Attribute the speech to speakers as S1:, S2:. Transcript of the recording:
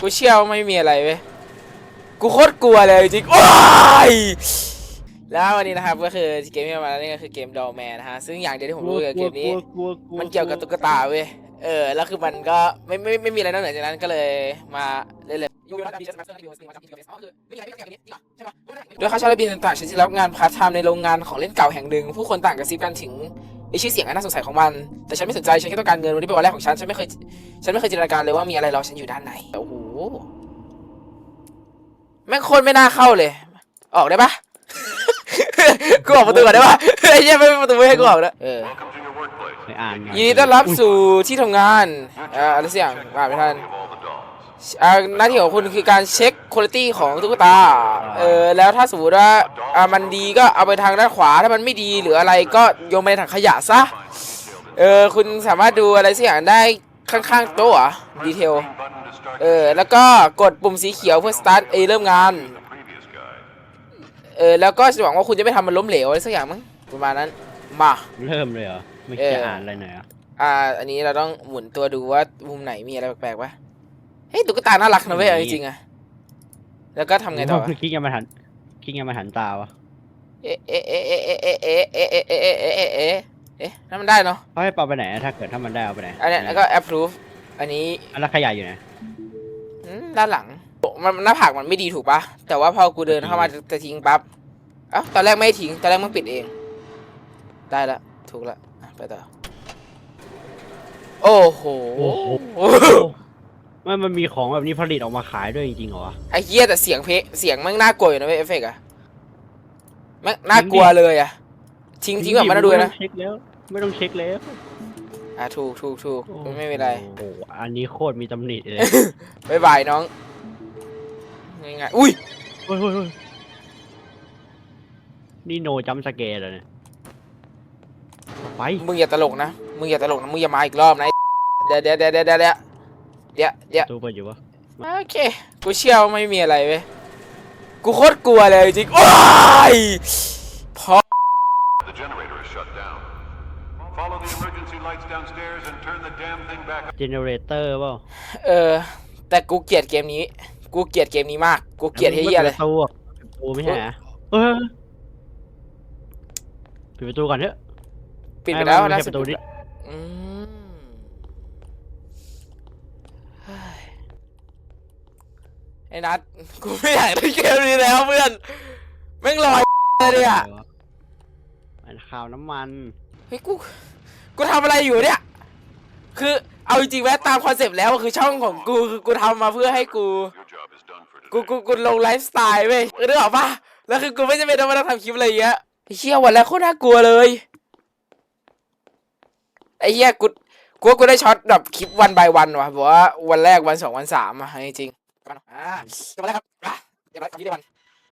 S1: กูเชื่อว่าไม่มีอะไรเว้ย กูโคตรกลัวเลยจริงโอ้ยแล้ววันนี้นะครับก็คือเกมที่เอามาแล้วนี่ก็คือเกมดอลแมนนะฮะซึ่งอย่างเดียวที่ผมรู้เกี่ยวกับเกมนี้ มันเกี่ยวกับตุ๊กตาเว้ย เออ แล้วคือมันก็ไม่ไม่ไม่มีอะไรนอกเหนือจากนั้นก็เลยมาเล่นเลยโดยค่าเช่าและบินต่างๆฉันจะรับงานพาร์ทไทม์ในโรงงานของเล่นเก่าแห่งหนึ่งผู้คนต่างกระซิบกันถึง ไอชื่อเสียงอันน่าสงสัยของมัน แต่ฉันไม่สนใจ ฉันแค่ต้องการเงินวันนี้เป็นวันแรกของฉัน ฉันไม่เคย ฉันไม่เคยจินตนาการเลยว่ามีอะไรรอฉันอยู่ด้านในโอ้โห แม่งโคตรไม่น่าเข้าเลย ออกได้ปะกูออกประตูก่อนได้ปะไอ้เหี้ยไม่เป็นประตูไม่ให้กูออกนะเออ
S2: Welcome to your workplace.
S3: ไปอ่านไง
S1: ยินดีต้อนรับสู่ที่ทำงานอ่าอะไรสักอย่างอ่านไม่ทัน อ่าหน้าที่ของคุณคือการเช็คคุณภาพของตุ๊กตา เออแล้วถ้าสมมติว่าอ่ามันดีก็เอาไปทางด้านขวาถ้ามันไม่ดีหรืออะไรก็โยนไปในถังขยะซะ เออคุณสามารถดูอะไรสักอย่างได้ข้างๆโต๊ะอะดีเทล
S2: Green button to start
S1: เออแล้วก็กดปุ่มสีเขียวเพื่อ start เอเริ่มงาน
S2: the previous guide.
S1: เออแล้วก็จะหวังว่าคุณจะไม่ทำมันล้มเหลวอะไรสักอย่างมั้งประมาณนั้นมา
S3: เริ่มเลยเหรอไม่
S1: เออ
S3: จะอ่านอะไรหน่อยเหรอะ
S1: อ่าอันนี้เราต้องหมุนตัวดูว่ามุมไหนมีอะไรแปลกๆวะ เฮ้ยตุ๊กตาน่ารักนะเว้ยเอาจริงๆอะแล้วก็ทำไงต่อวะ
S3: คลิกยังมาหันคลิกยังมาหันตาวะ
S1: เอ๊ะเอ๊ะเอ๊ะเอ๊ะเอ๊ะเอ๊ะเอ๊ะเอ๊ะเอ๊ะเอ๊ะเอ๊ะเอ๊ะเอ๊ะเอ๊ะนั่นมันได้เนาะ
S3: เขาให้ปาไปไหนอะถ้าเกิดถ้ามันได้เอาไปไหน
S1: อันเนี้ยแล้วก็ approve อันนี้
S3: อันแล้วขยะอยู่ไหน
S1: อืมด้านหลังมันหน้าผากมันไม่ดีถูกปะแต่ว่าพอกูเดินเข้ามาจะทิ้งปั๊บเอ้าตอนแรกไม่ให้ทิ้งตอนแรกมันปิดเอง ได้ละถูกละอะไปต่อโอ้โห
S3: ไม่มันมีของแบบนี้ผลิตออกมาขายด้วยจริงๆเหรอวะ
S1: ไอ้เหี้ยแต่เสียงเพลงเสียงแมันน่ากลัวอยู่นะเว้ยเอฟเฟกต์อะแมันน่ากลัวเลยอะทิ้งทิ้งแบบไมาดูนะ
S3: ไม่ต้องเช็คแล้ว ไม่ต้องเช็คแล้ว
S1: อะถูกถูกถูกไม่เป็นไร
S3: โอ้โหอันนี้โคตรมีตำหนิเลย
S1: บายบายน้องง่ายๆอุ้ย
S3: เฮ้ยเฮ้ยเฮ้ยนี่โนจัมสเกร์เลยเนี่ยไป
S1: มึงอย่าตลกนะมึงอย่าตลกนะมึงอย่ามาอีกรอบนะไอ้เดี๋ยวเดี๋ยวเดี๋ยวเดี๋ยวเดี๋ยว เดี๋ยวเดี๋ยวเดี๋ยว
S3: ตู้เปิดอยู่ปะ
S1: โอเค กูเชื่อว่าไม่มีอะไรเว้ย กูโคตรกลัวเลยจริง โอ้ยพอ
S2: The generator is shut down. Follow the emergency lights downstairs and turn the damn thing back
S3: เจเนเรเตอร์เปล่า
S1: เออ แต่กูเกลียดเกมนี้ กูเกลียดเกมนี้มาก กูเกลียดเฮียเลย
S3: ปิดประตูอะปิดประตูไม่ใช่เหรอเออปิดประตูก่อนเถอะ
S1: ปิดไปแล้ว
S3: ม่ม่
S1: นะ
S3: ใช่ประตูนี้
S1: อืมเฮ้ยไอ้ นัทกูไม่อยากเล่นเกมนี้แล้วเพื่อนแม่งลอยเลยอะ
S3: อันข่าวน้ำมัน
S1: เฮ้ยกูกูทำอะไรอยู่เนี่ย คือเอาจริงๆแม้ตามคอนเซปต์แล้วคือช่องของกูคือกูทำมาเพื่อให้กู
S2: Your job is done for
S1: กู
S2: today.
S1: กูกูลงไลฟ์สไตล์เว้ยนึกออกปะแล้วคือกูไม่จำเป็นต้องมานั่งทำคลิปอะไรอย่างเงี้ยไอ้เหี้ยวันแรกโคตรน่ากลัวเลยไอ้เหี้ยกูกูว่ากูได้ช็อตแบบคลิปวันบายวันว่ะบอกว่าวันแรกวันสองวันสามอะจริง กันเนาะอ่าจบแล้วครับเดี๋ยวเราคำนี้ได้วัน